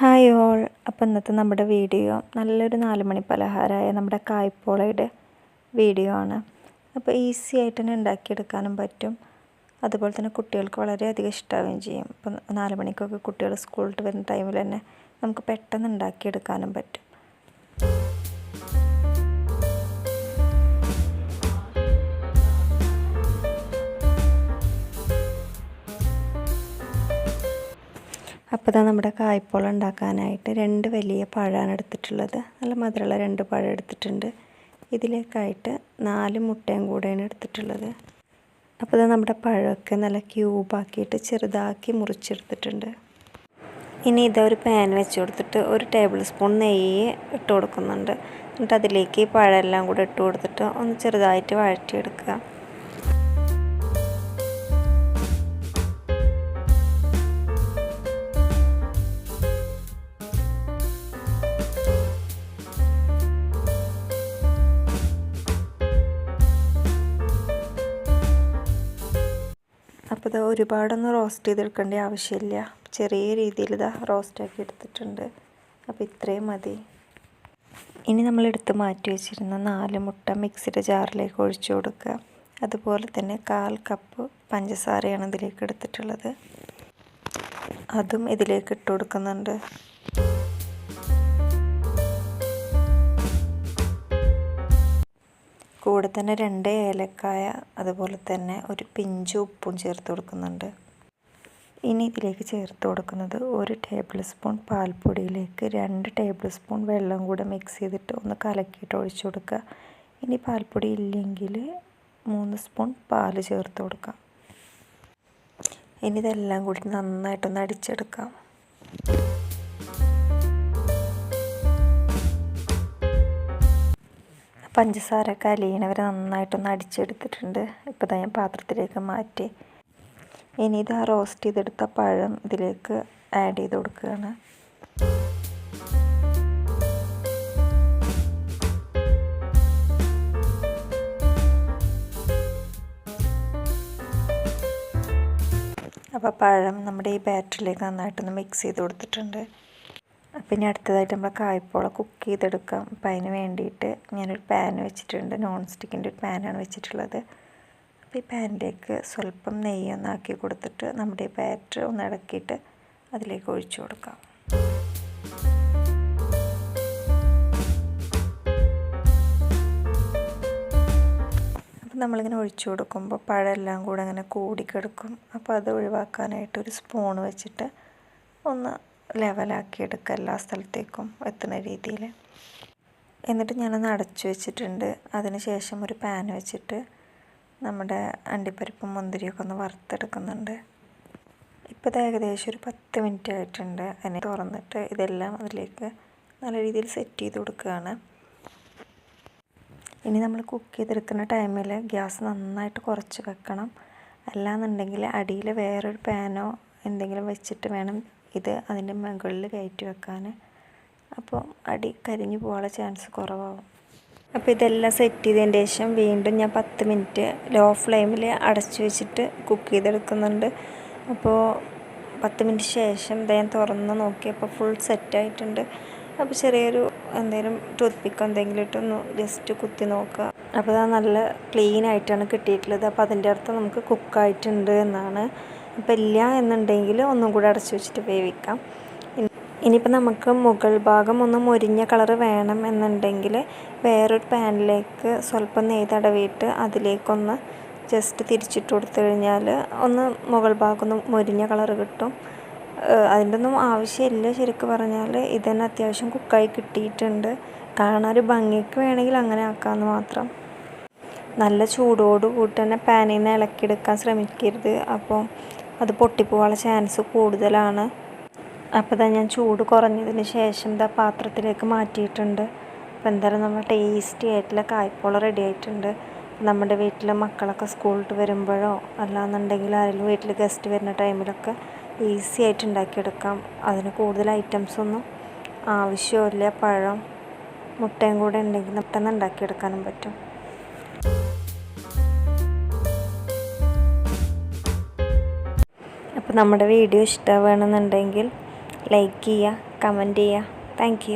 Hi all. അപ്പോൾ ഇന്നത്തെ നമ്മുടെ വീഡിയോ നല്ലൊരു നാല് മണി പലഹാരമായ നമ്മുടെ കായ്പോളയുടെ വീഡിയോ ആണ്. അപ്പോൾ ഈസി ആയിട്ട് തന്നെ ഉണ്ടാക്കിയെടുക്കാനും പറ്റും. അതുപോലെ തന്നെ കുട്ടികൾക്ക് വളരെയധികം ഇഷ്ടാവുകയും ചെയ്യും. ഇപ്പം നാല് മണിക്കൊക്കെ കുട്ടികൾ സ്കൂളിൽ വരുന്ന ടൈമിൽ തന്നെ നമുക്ക് പെട്ടെന്ന് ഉണ്ടാക്കിയെടുക്കാനും പറ്റും. അപ്പോൾ ഇതാ നമ്മുടെ കായ്പോള ഉണ്ടാക്കാനായിട്ട് രണ്ട് വലിയ പഴമാണ് എടുത്തിട്ടുള്ളത്. നല്ല മധുരമുള്ള രണ്ട് പഴം എടുത്തിട്ടുണ്ട്. ഇതിലേക്കായിട്ട് നാല് മുട്ടയും കൂടെയാണ് എടുത്തിട്ടുള്ളത്. അപ്പോൾ ഇതാ നമ്മുടെ പഴമൊക്കെ നല്ല ക്യൂബാക്കിയിട്ട് ചെറുതാക്കി മുറിച്ചെടുത്തിട്ടുണ്ട്. ഇനി ഇതൊരു പാൻ വെച്ച് കൊടുത്തിട്ട് ഒരു ടേബിൾ സ്പൂൺ നെയ്യ് ഇട്ട് കൊടുക്കുന്നുണ്ട്. എന്നിട്ട് അതിലേക്ക് ഈ പഴമെല്ലാം കൂടെ ഇട്ട് കൊടുത്തിട്ട് ഒന്ന് ചെറുതായിട്ട് വഴറ്റിയെടുക്കുക. അപ്പോൾ ഇത് ഒരുപാടൊന്നും റോസ്റ്റ് ചെയ്തെടുക്കേണ്ട ആവശ്യമില്ല ചെറിയ രീതിയിൽ ഇതാ റോസ്റ്റാക്കി എടുത്തിട്ടുണ്ട്. അപ്പോൾ ഇത്രയും മതി. ഇനി നമ്മൾ എടുത്ത് മാറ്റി വെച്ചിരുന്ന നാല് മുട്ട മിക്സിയുടെ ജാറിലേക്ക് ഒഴിച്ചു കൊടുക്കുക. അതുപോലെ തന്നെ കാൽ കപ്പ് പഞ്ചസാരയാണ് ഇതിലേക്ക് എടുത്തിട്ടുള്ളത്. അതും ഇതിലേക്ക് ഇട്ട് കൊടുക്കുന്നുണ്ട്. കൂടെ തന്നെ രണ്ട് ഏലക്കായ അതുപോലെ തന്നെ ഒരു പിഞ്ച് ഉപ്പും ചേർത്ത് കൊടുക്കുന്നുണ്ട്. ഇനി ഇതിലേക്ക് ചേർത്ത് കൊടുക്കുന്നത് ഒരു ടേബിൾ സ്പൂൺ പാൽപ്പൊടിയിലേക്ക് രണ്ട് ടേബിൾ സ്പൂൺ വെള്ളം കൂടെ മിക്സ് ചെയ്തിട്ട് ഒന്ന് കലക്കിയിട്ട് ഒഴിച്ചു കൊടുക്കുക. ഇനി പാൽപ്പൊടി ഇല്ലെങ്കിൽ മൂന്ന് സ്പൂൺ പാൽ ചേർത്ത് കൊടുക്കാം. ഇനി ഇതെല്ലാം കൂടി നന്നായിട്ടൊന്ന് അടിച്ചെടുക്കാം. പഞ്ചസാര കലിയണവരെ നന്നായിട്ടൊന്ന് അടിച്ചെടുത്തിട്ടുണ്ട്. ഇപ്പോൾ ഇതാ ഞാൻ പാത്രത്തിലേക്ക് മാറ്റി. ഇനി ഇത് ആ റോസ്റ്റ് ചെയ്തെടുത്ത പഴം ഇതിലേക്ക് ആഡ് ചെയ്ത് കൊടുക്കുകയാണ്. അപ്പോൾ പഴം നമ്മുടെ ഈ ബാറ്ററിലേക്ക് നന്നായിട്ടൊന്ന് മിക്സ് ചെയ്ത് കൊടുത്തിട്ടുണ്ട്. പിന്നെ അടുത്തതായിട്ട് നമ്മൾ കായ്പോള കുക്ക് ചെയ്തെടുക്കാം. അപ്പം അതിന് വേണ്ടിയിട്ട് ഞാനൊരു പാൻ വെച്ചിട്ടുണ്ട്. നോൺ സ്റ്റിക്കിന്റെ ഒരു പാനാണ് വെച്ചിട്ടുള്ളത്. അപ്പോൾ ഈ പാനിലേക്ക് സ്വല്പം നെയ്യ് ഒന്നാക്കി കൊടുത്തിട്ട് നമ്മുടെ ഈ ബാറ്റർ ഒന്ന് ഇളക്കിയിട്ട് അതിലേക്ക് ഒഴിച്ചു കൊടുക്കാം. അപ്പം നമ്മളിങ്ങനെ ഒഴിച്ചു കൊടുക്കുമ്പോൾ പഴമെല്ലാം കൂടെ അങ്ങനെ കൂടിക്കിടക്കും. അപ്പോൾ അത് ഒഴിവാക്കാനായിട്ട് ഒരു സ്പൂൺ വെച്ചിട്ട് ഒന്ന് ലെവലാക്കി എടുക്കുക എല്ലാ സ്ഥലത്തേക്കും എത്തുന്ന രീതിയിൽ. എന്നിട്ട് ഞാനൊന്ന് അടച്ചു വെച്ചിട്ടുണ്ട്. അതിന് ശേഷം ഒരു പാൻ വെച്ചിട്ട് നമ്മുടെ അണ്ടിപ്പരിപ്പും മുന്തിരിയൊക്കെ ഒന്ന് വറുത്തെടുക്കുന്നുണ്ട്. ഇപ്പോൾ ഇത് ഏകദേശം ഒരു പത്ത് മിനിറ്റ് ആയിട്ടുണ്ട്. അതിനെ തുറന്നിട്ട് ഇതെല്ലാം അതിലേക്ക് നല്ല രീതിയിൽ സെറ്റ് ചെയ്ത് കൊടുക്കുകയാണ്. ഇനി നമ്മൾ കുക്ക് ചെയ്തെടുക്കുന്ന ടൈമിൽ ഗ്യാസ് നന്നായിട്ട് കുറച്ച് വെക്കണം. അല്ലാന്നുണ്ടെങ്കിൽ അടിയിൽ വേറൊരു പാനോ എന്തെങ്കിലും വെച്ചിട്ട് വേണം ഇത് അതിന്റെ മുകളിൽ കയറ്റി വെക്കാൻ. അപ്പോൾ അടി കരിഞ്ഞു പോകാനുള്ള ചാൻസ് കുറവാകും അപ്പോൾ ഇതെല്ലാം സെറ്റ് ചെയ്തതിന് ശേഷം വീണ്ടും ഞാൻ പത്ത് മിനിറ്റ് ലോ ഫ്ലെയിമിൽ അടച്ചു വെച്ചിട്ട് കുക്ക് ചെയ്തെടുക്കുന്നുണ്ട്. അപ്പോൾ പത്ത് മിനിറ്റ് ശേഷം ഇത് ഞാൻ തുറന്ന് നോക്കിയപ്പോൾ ഫുൾ സെറ്റായിട്ടുണ്ട് അപ്പോൾ ചെറിയൊരു എന്തെങ്കിലും ടൂത്ത് പിക്ക് എന്തെങ്കിലും ഇട്ടൊന്ന് ജസ്റ്റ് കുത്തി നോക്കുക. അപ്പോൾ അത് നല്ല ക്ലീൻ ആയിട്ടാണ് കിട്ടിയിട്ടുള്ളത്. അപ്പോൾ അതിന്റെ അർത്ഥം നമുക്ക് കുക്കായിട്ടുണ്ട് എന്നാണ്. അപ്പോൾ ഇല്ല എന്നുണ്ടെങ്കിൽ ഒന്നും കൂടെ അടച്ചു വെച്ചിട്ട് വേവിക്കാം. ഇനിയിപ്പോൾ നമുക്ക് മുകൾ ഭാഗം ഒന്ന് മുരിഞ്ഞ കളർ വേണം എന്നുണ്ടെങ്കിൽ വേറൊരു പാനിലേക്ക് സ്വല്പം നെയ് തടവിയിട്ട് അതിലേക്കൊന്ന് ജസ്റ്റ് തിരിച്ചിട്ട് കൊടുത്തു കഴിഞ്ഞാൽ ഒന്ന് മുകൾ ഭാഗം ഒന്ന് മുരിഞ്ഞ കളർ കിട്ടും. അതിന്റെ ഒന്നും ആവശ്യമില്ല ശരിക്കും പറഞ്ഞാൽ. ഇതന്നെ അത്യാവശ്യം കുക്കായി കിട്ടിയിട്ടുണ്ട്. കാണാൻ ഒരു ഭംഗിക്ക് വേണമെങ്കിൽ അങ്ങനെ ആക്കാമെന്ന് മാത്രം. നല്ല ചൂടോട് കൂട്ടി തന്നെ പാനിൽ നിന്ന് ഇളക്കിയെടുക്കാൻ ശ്രമിക്കരുത്. അപ്പോൾ അത് പൊട്ടിപ്പോവാനുള്ള ചാൻസ് കൂടുതലാണ്. അപ്പോൾ ഇതാ ഞാൻ ചൂട് കുറഞ്ഞതിന് ശേഷം ഇതാ പാത്രത്തിലേക്ക് മാറ്റിയിട്ടുണ്ട്. അപ്പോൾ എന്തായാലും നമ്മൾ ടേസ്റ്റി ആയിട്ടുള്ള കായ്പോള റെഡി ആയിട്ടുണ്ട്. നമ്മുടെ വീട്ടിലെ മക്കളൊക്കെ സ്കൂളിൽ വരുമ്പോഴോ അല്ലാന്നുണ്ടെങ്കിൽ ആരെങ്കിലും വീട്ടിൽ ഗസ്റ്റ് വരുന്ന ടൈമിലൊക്കെ ഈസി ആയിട്ട് ഉണ്ടാക്കിയെടുക്കാം. അതിന് കൂടുതൽ ഐറ്റംസ് ഒന്നും ആവശ്യമില്ല. പഴം മുട്ടയും കൂടെ ഉണ്ടെങ്കിൽ പെട്ടെന്ന് ഉണ്ടാക്കിയെടുക്കാനും പറ്റും. അപ്പോൾ നമ്മുടെ വീഡിയോ ഇഷ്ടമാവുകയാണെന്നുണ്ടെങ്കിൽ ലൈക്ക് ചെയ്യുക കമന്റ് ചെയ്യുക. താങ്ക്